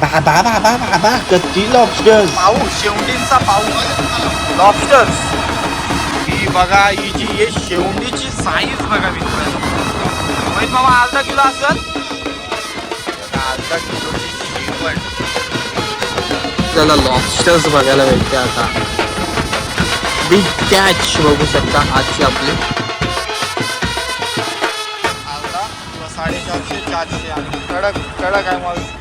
बाबा बाबा बाबा कच्ची लॉबस्टर पाऊस शेवंडींचा पाऊस लॉबस्टर्स ही बघा ही जी आहे शेवंडीची साईज बघा मित्रांनो माहीत बाबा अर्धा किलो असेल अर्धा किलोची ही पण त्याला लॉबस्टर्स बघायला भेटते आता बिग कॅच बघू शकता आजची आपली अर्धा किंवा साडेचारशे चारशे आणि कडक कडक आहे मस्त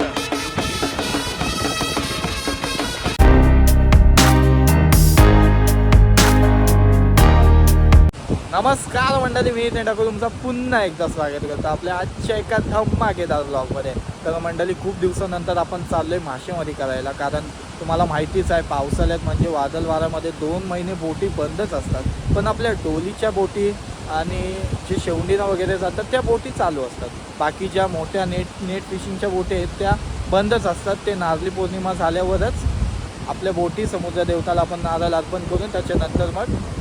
नमस्कार मंडळी मी इथे टाकू तुमचं पुन्हा एकदा स्वागत करतो. आपल्या आजच्या एका धमाकेदार ब्लॉगमध्ये तर मंडळी खूप दिवसानंतर आपण चाललो आहे मासेमारी करायला. कारण तुम्हाला माहितीच आहे पावसाळ्यात म्हणजे वादळ वाऱ्यामध्ये दोन महिने बोटी बंदच असतात. पण आपल्या डोलीच्या बोटी आणि जे शेवंडीनं वगैरे जातात त्या बोटी चालू असतात. बाकी ज्या मोठ्या नेट नेट फिशिंगच्या बोटी आहेत त्या बंदच असतात. ते नारळी पौर्णिमा झाल्यावरच आपल्या बोटी समुद्र देवताला आपण नारळ अर्पण करून त्याच्यानंतर मग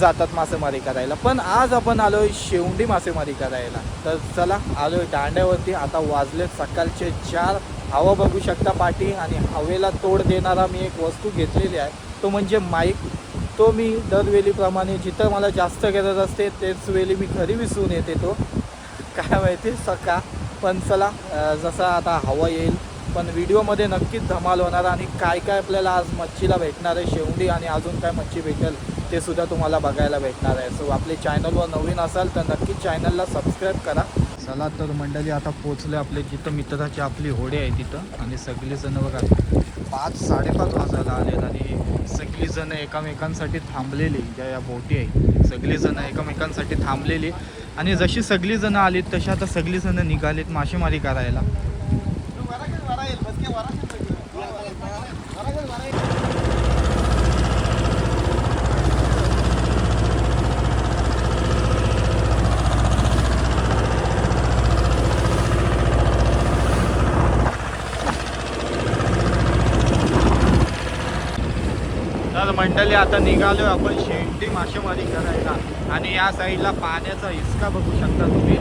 जातात मासेमारी करायला. पण आज आपण आलोय शेवंडी मासेमारी करायला. तर चला आलोय दांड्यावरती. आता वाजले सकाळचे चार. हवा बघू शकता पाठी आणि हवेला तोड देणारा मी एक वस्तू घेतलेली आहे. तो म्हणजे माईक. तो मी दरवेळीप्रमाणे जिथं मला जास्त गरज असते तेच वेळी मी घरी विसरून येते तो. काय माहिती सका. पण चला जसा आता हवा येईल. पण व्हिडिओमध्ये नक्कीच धमाल होणार आणि काय काय आपल्याला आज मच्छीला भेटणार आहे शेवंडी आणि अजून काय मच्छी भेटेल? ते सुद्धा तुम्हाला बघायला भेटणार आहे. सो आपले चॅनलवर नवीन असाल तर नक्कीच चॅनलला सबस्क्राईब करा. चला तर मंडळी आता पोचले आपले जिथं मित्राची आपली होडी आहे तिथं आणि सगळेजण बघा पाच साडेपाच वाजायला आले आणि सगळीजणं एकमेकांसाठी थांबलेली ज्या या बोटी आहेत. सगळीजणं एकमेकांसाठी थांबलेली. आणि जशी सगळीजणं आलीत तशी आता सगळीजणं निघालीत मासेमारी करायला तर मंडळी आता निघालो आपण शेंडी मासेमारी करायला. आणि या साईडला पाण्याचा हिसका बघू शकता तुम्ही.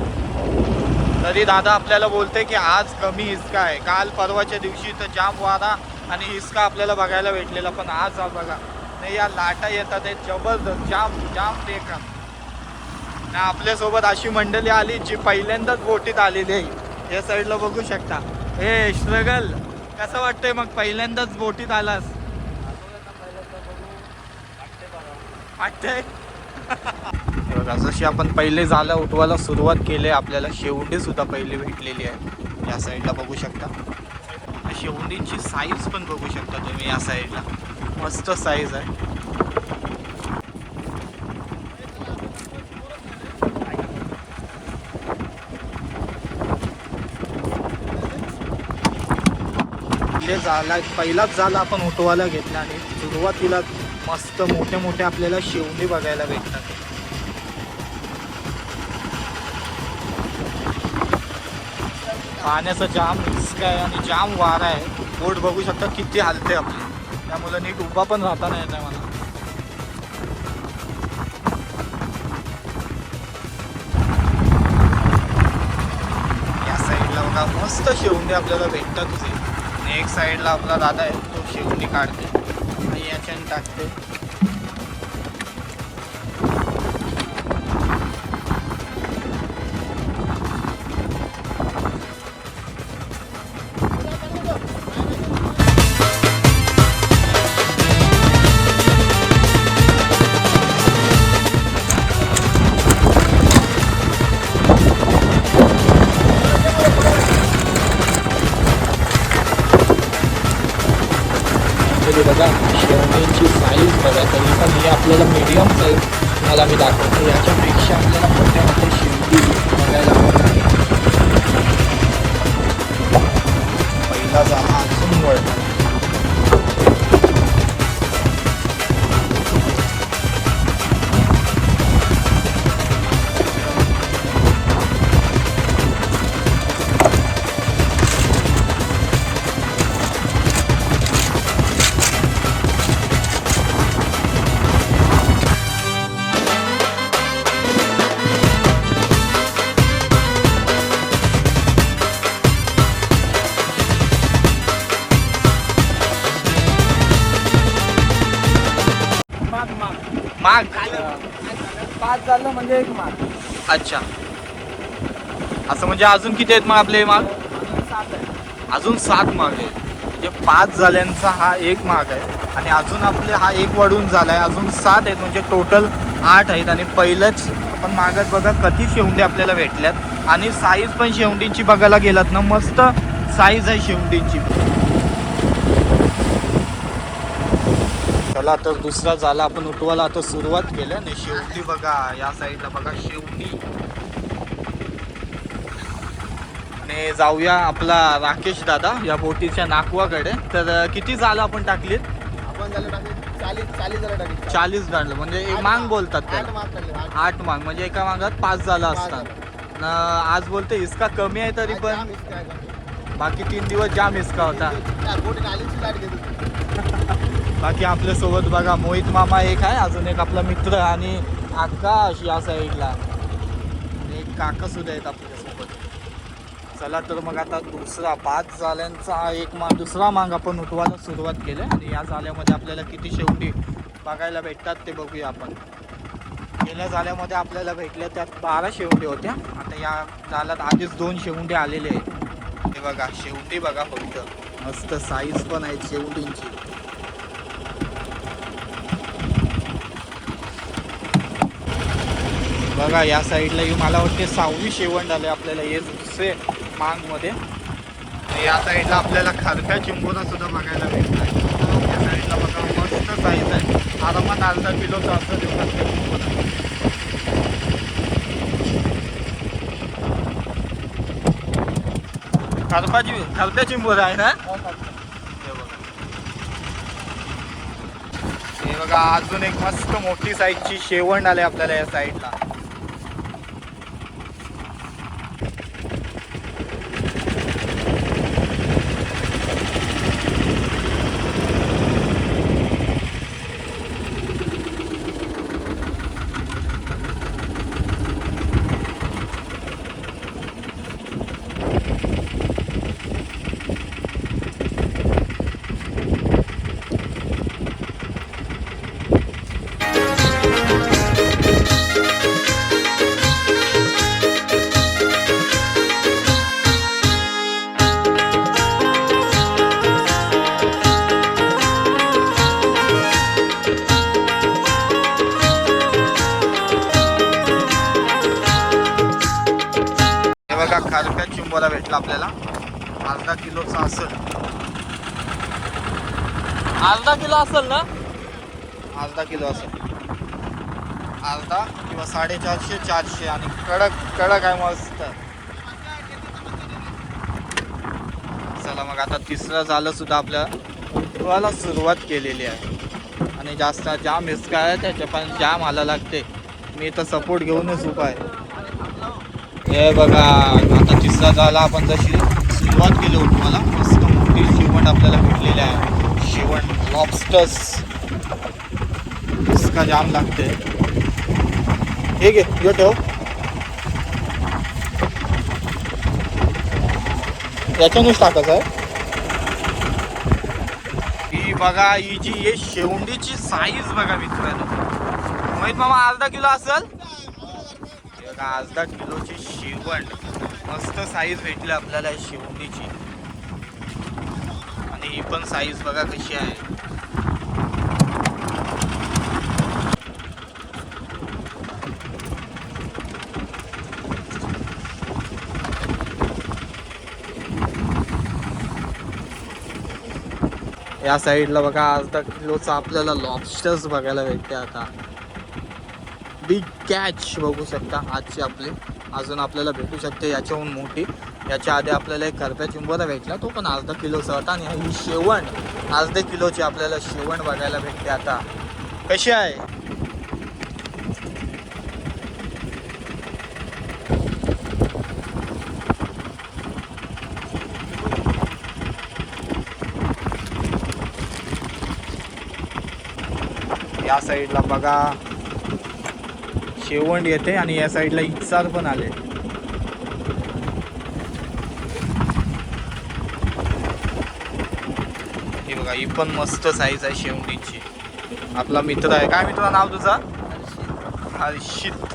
तरी दादा आपल्याला बोलते की आज कमी हिसका आहे. काल परवाच्या दिवशी तर जाम वारा आणि हिसका आपल्याला बघायला भेटलेला पण आज बघा. नाही या लाटा येतात आहेत जबरदस्त जाम जाम टेक ना आपल्यासोबत अशी मंडळी आली जी पहिल्यांदाच बोटीत आलेली आहे. या साईडला बघू शकता. हे स्ट्रगल कसं वाटतंय मग पहिल्यांदाच बोटीत आलास? वाटतंय. बघा जशी आपण पहिले झालं उठवायला सुरुवात केली आपल्याला शेवंडी सुद्धा पहिली भेटलेली आहे. या साईडला बघू शकता. आणि शेवंडीची साईज पण बघू शकता तुम्ही या साईडला मस्त साईज आहे. झाला पहिलाच झाला आपण उठवायला घेतला आणि सुरुवातीला मस्त मोठे मोठे आपल्याला शेवणी बघायला भेटतात. पाण्याचा जाम रिस्क आहे आणि जाम वारा आहे. बोट बघू शकता किती हालते आपली त्यामुळे नीट उभा पण राहता नाही येत मला या साईडला बघा मस्त शेवणी आपल्याला भेटतात तुझे आणि एक साईडला आपला दादा आहे तो शेवणी काढते आणि आपल्याला मीडियम साईज मला मी दाखवतो. याच्यापेक्षा आपल्याला मोठ्या मोठ्या शेवटी बघायला पहिला जहाज झालं म्हणजे एक माग. अच्छा. असं म्हणजे अजून किती आहेत मग आपले माग? सात आहे अजून सात माग आहेत. म्हणजे पाच झाल्यांचा हा एक माग आहे आणि अजून आपले हा एक वाढून झालाय. अजून सात आहेत. म्हणजे टोटल आठ आहेत. आणि पहिलंच आपण मागत बघा किती शेवंडी आपल्याला भेटल्यात. आणि साईज पण शेवंडींची बघायला गेलात ना मस्त साईज आहे शेवंडींची. चला तर दुसरा झाला. आपण उठवायला आता सुरुवात केली आणि शेवटी बघा या साईडला बघा शेवटी. आणि जाऊया आपला राकेश दादा या बोटीच्या नाकवाकडे. तर किती झालं आपण टाकलीत? आपण झालं टाकले चाळीस चाळीस झालं टाकले. चाळीस झालं म्हणजे एक मांग बोलतात आठ त्याला माग टाकले आठ. आठ मांग म्हणजे एका मागात पाच झालं पाच असतात. न आज बोलते इसका कमी आहे तरी आज पण. जाम इतकं आहे. का? बाकी तीन दिवस जाम इसका आलीची होती बाकी आपल्यासोबत बघा मोहित मामा एक आहे अजून एक आपला मित्र आणि आकाश या साईडला आणि एक काका सुद्धा आहेत आपल्यासोबत. चला तर मग आता दुसरा पाच जाल्यांचा एक मा दुसरा मांग आपण उठवायला सुरुवात केली. आणि या जाल्यामध्ये आपल्याला किती शेवटी बघायला भेटतात ते बघूया आपण. गेल्या जाल्यामध्ये आपल्याला भेटल्या त्यात बारा शेवटी होत्या. आता या जाल्यात आधीच दोन शेवंडी आलेले आहेत. हे बघा शेवटी बघा फक्त. मस्त साईज पण आहेत शेवटींची. बघा या साईडला ही मला वाटते सहावी शेवण आले आपल्याला हे दुसरे मांगमध्ये. या साईडला आपल्याला खारका चिंबोरा सुद्धा बघायला भेटतात या साईडला बघा मस्त साईज आहे. आरामात अर्धा किलोचा असं देऊन खारपाची खारप्या चिंबोरा आहे ना? हे बघा. हे बघा अजून एक मस्त मोठी साईजची शेवण आले आपल्याला या साईडला. किंवा साडेचारशे चारशे आणि कडक कडक आहे मस्त. चला मग आता तिसरं झालं सुद्धा आपल्या उठवायला सुरुवात केलेली आहे. आणि जास्त जाम हिसका आहे त्याच्या पण जाम आला लागते. मी तर सपोर्ट घेऊनच उभा आहे. हे बघा आता तिसरा झाला. आपण जशी सुरुवात केली उठवायला मस्त मोठी शिवण आपल्याला भेटलेली आहे. शिवण लॉबस्टर्स हिसका जाम लागते. हे घे यो ठेव. याच्यानंच टाकायचं आहे. ही बघा ही जी हे शेवंडीची साईज बघा मित्रांनो. मोहित मामा अर्धा किलो असेल? बघा अर्धा किलोची शेवण मस्त साईज भेटली आपल्याला शेवंडीची. आणि ही पण साईज बघा कशी आहे. या साईडला बघा अर्धा किलोचा आपल्याला लॉबस्टर्स बघायला भेटते आता. बिग कॅच बघू शकता आजची आपली. अजून आपल्याला भेटू शकते याच्याहून मोठी. याच्या आधी आपल्याला एक करप्या चिंबोरा भेटला तो पण अर्धा किलोचा होता आणि ही शेवण. अर्धे किलोची आपल्याला शेवण बघायला भेटते आता. कशी आहे या साईडला बघा. शेवंड येते आणि या साईडला इचार पण आले. हे बघा ही पण मस्त साईज आहे शेवंडीची. आपला मित्र आहे. काय मित्र? नाव तुझं? हर्षित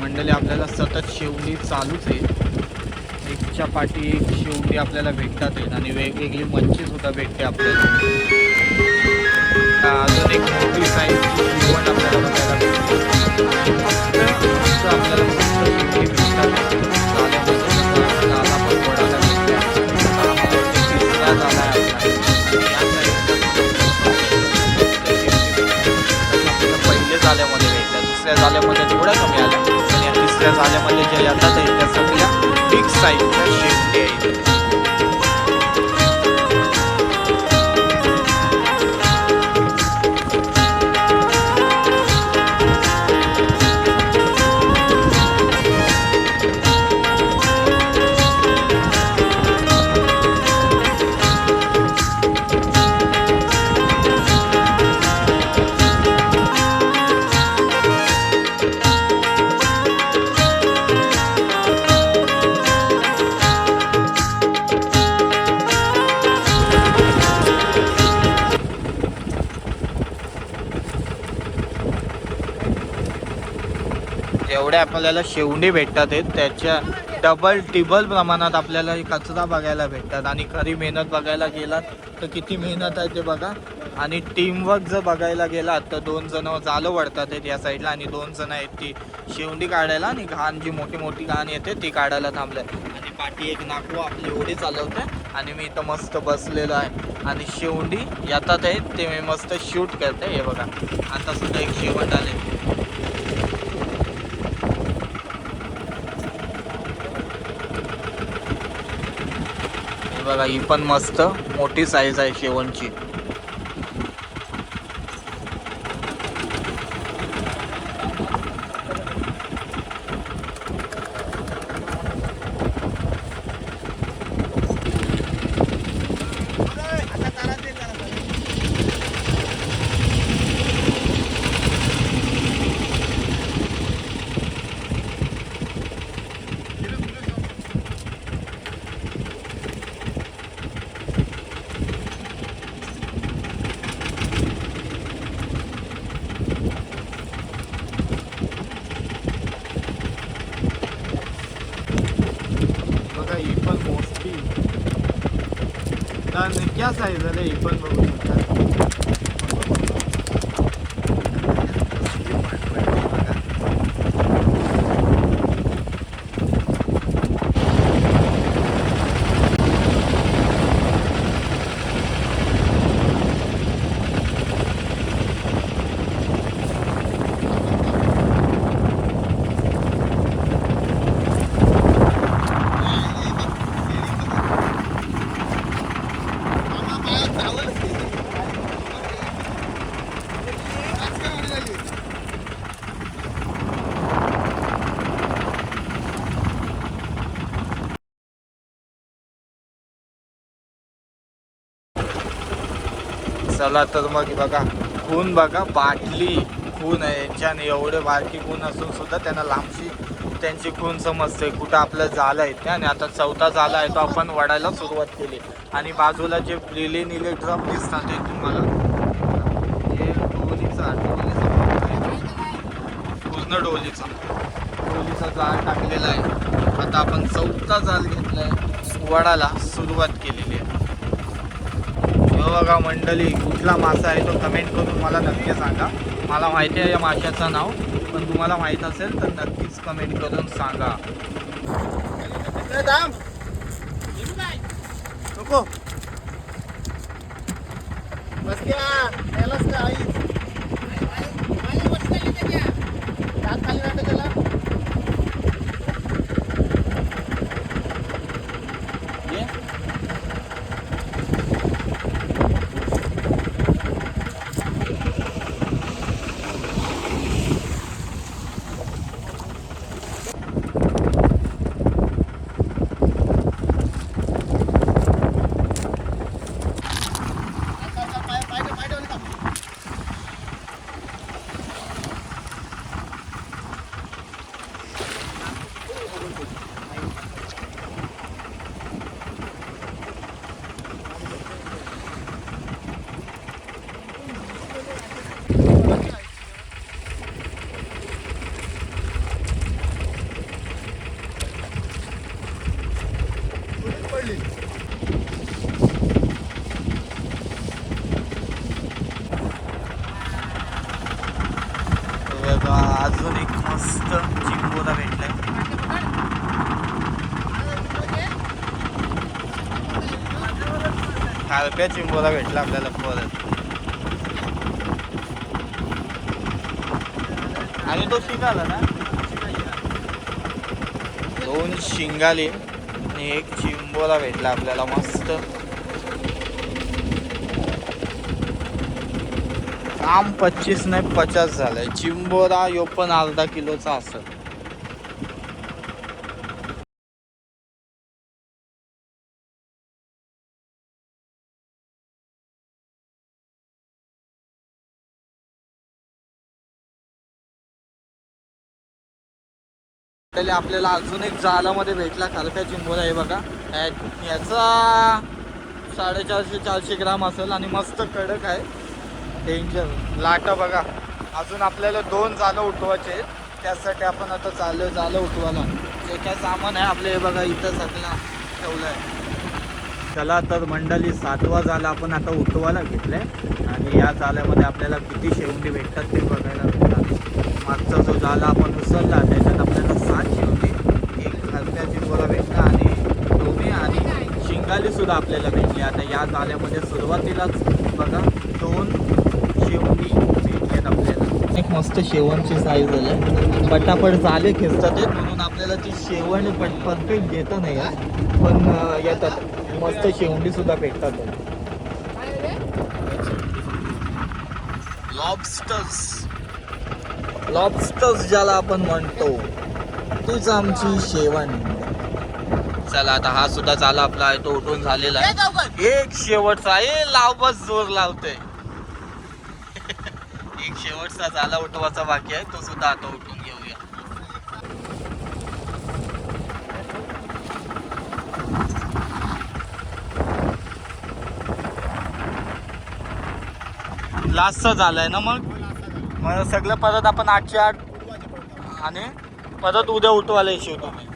मंडळी आपल्याला सतत शेवटी चालूच आहे. एकच्या पाठी एक शेवटी आपल्याला भेटतात आहेत आणि वेगवेगळी मच्छी सुद्धा भेटते आपल्याला. अजून एक मोठी साईजची आपल्याला बघायला भेटते पण या तिसऱ्या जाल्यामध्ये सगळ्या बिग साईजच्या शेपटी आहेत आपल्याला शेवंडी भेटतात आहेत त्याच्या डबल टिबल प्रमाणात आपल्याला कचरा बघायला भेटतात. आणि खरी मेहनत बघायला गेलात तर किती मेहनत आहे ते बघा. आणि टीमवर्क जर बघायला गेलात तर दोन जणं जालं वळतात आहेत या साईडला आणि दोन जणं आहेत ती शेवंडी काढायला आणि घाण जी मोठी मोठी घाण येते ती काढायला थांबले आणि पाठी एक नाकू आपली एवढी चालवते. आणि मी इथं मस्त बसलेलो आहे. आणि शेवंडी येतात आहेत ते मी मस्त शूट करते. हे बघा. आता सुद्धा एक शेवट आले हे बघा ही पण मस्त मोठी साईज आहे शेवणची बघा ही पण मोठी तर क्या साईज आहे ही पण बघू शकता चला तर मग बघा खून बघा बाटली खून आहे यांच्याने एवढे बारकी खून असून सुद्धा त्यांना लांबशी त्यांची खून समजते कुठं आपलं झालं आहे ते. आणि आता चौथा झाला आहे तो आपण वडायला सुरुवात केली. आणि बाजूला जे लिले निले ड्रम दिसतात ते तुम्हाला. हे डोलीचा डोलीचा पूर्ण डोलीचा. डोलीचा जाळ टाकलेला आहे. आता आपण चौथा जाल आहे वडाला सुरुवात केलेली आहे. बघा मंडळी कुठला मासा आहे तो कमेंट करून मला नक्की सांगा. मला माहिती आहे या माशाचं नाव पण तुम्हाला माहीत असेल तर नक्कीच कमेंट करून सांगा. नको. का आई हात खाली वाटत त्याला अजून एक मस्त चिंबोरा भेटलाय खालप्या चिंबोरा भेटला आपल्याला परत. आणि तो शिंगाला ना? दोन शिंगाली आणि एक चिंबोरा भेटला आपल्याला मस्त. काम पच्चीस नाही पचास झालंय. चिंबोरा यो पण अर्धा किलोचा असत त्याला आपल्याला अजून एक जालामध्ये भेटला खालका चिंबोरा आहे बघा. याचा साडेचारशे चारशे ग्राम असेल आणि मस्त कडक आहे. डेंजर लाटा बघा. अजून आपल्याला दोन जालं उठवायचे आहेत. त्यासाठी आपण आता चालू जालं उठवायला. जे काय सामान आहे आपलं हे बघा इथं सगळं ठेवलं आहे चला तर मंडळी सातवा झाला आपण आता उठवायला घेतलाय. आणि या जाल्यामध्ये आपल्याला किती शेवंडी भेटतात ते बघ. मागचा जो जाला आपण उचलला त्याच्यात आपल्याला सात शेवंडी एक हलक्या चिंबोला भेटला आणि डोमे आणि शिंगाली सुद्धा आपल्याला भेटली. आता या जाल्यामध्ये सुरुवातीलाच बघा दोन शेवंडी भेटल्यात आपल्याला. एक मस्त शेवणची साईज आहे पटापट झाले खेचतात म्हणून आपल्याला ती शेवण परफेक्ट घेता नाही आहे पण येतात. मस्त शेवंडी सुद्धा भेटतात. लॉबस्टर्स लॉबस्टर्स ज्याला आपण म्हणतो तीच आमची शेवण. चला आता हा सुद्धा झाला आपला आहे तो उठून झालेला आहे. एक शेवटचा आहे लाव बस जोर लावतोय एक शेवटचा झाला उठवायचा बाकी आहे तो सुद्धा आता उठून घेऊया. लास्टचा झालाय ना मग? मग सगळं परत आपण आठशे आठ आणि परत उद्या उठवायला येशील तुम्ही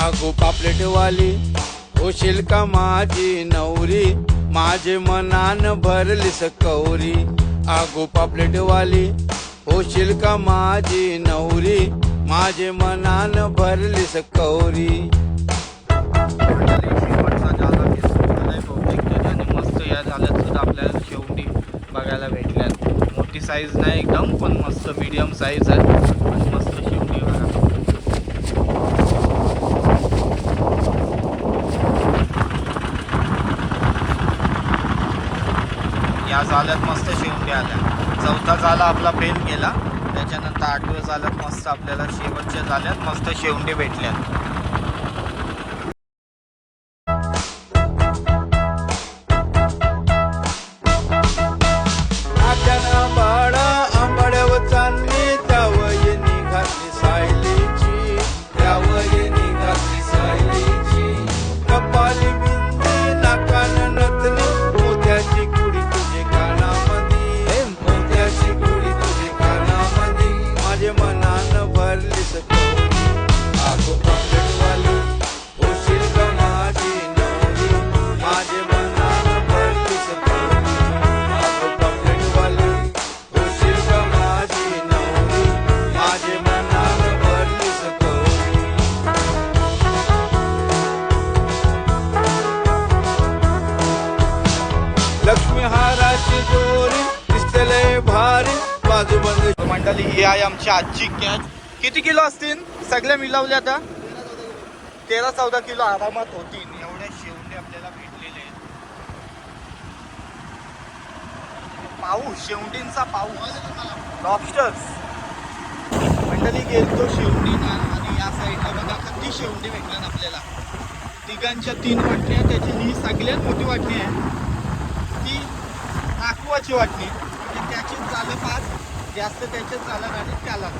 आगो पापलेटवाली का माझी नवरी? माझे मनान भरली सकौरी आगो पापलेटवाली होशील का माझी नवरी? माझे मनान भरली सकौरी मस्त या झाल्यात सुद्धा आपल्याला शेवटी बघायला भेटल्यात. मोठी साईज नाही एकदम पण मस्त मीडियम साईज आहे. मस्त शेवटी बघा या मस्त शेवटी आल्या. चौथा झाला आपला फेल केला. त्याच्यानंतर आठव्या झाल्यात मस्त आपल्याला शेवटच्या झाल्यात मस्त शेवंडी भेटल्यात. जोरी दिसतले भारी बाजू बंद मंडळी ही आहे आमची आजची कॅच किती किलो असतील? सगळ्या मिलावल्या आता? तेरा चौदा किलो आरामात होतील. एवढ्या शेवंडे आपल्याला भेटलेले आहेत. शेवटींचा शेवंडींचा पाऊस. लॉबस्टर्स मंडळी गेलतो शेवंडीना आणि या साईडला बघा किती शेवटी भेटल्या आपल्याला. तिघांच्या तीन वाटण्या त्याची ही सगळ्यात मोठी वाटणी आहे. दाखवाची वाटली की त्याची झालं आज जास्त त्याचे चालत आणि त्याला.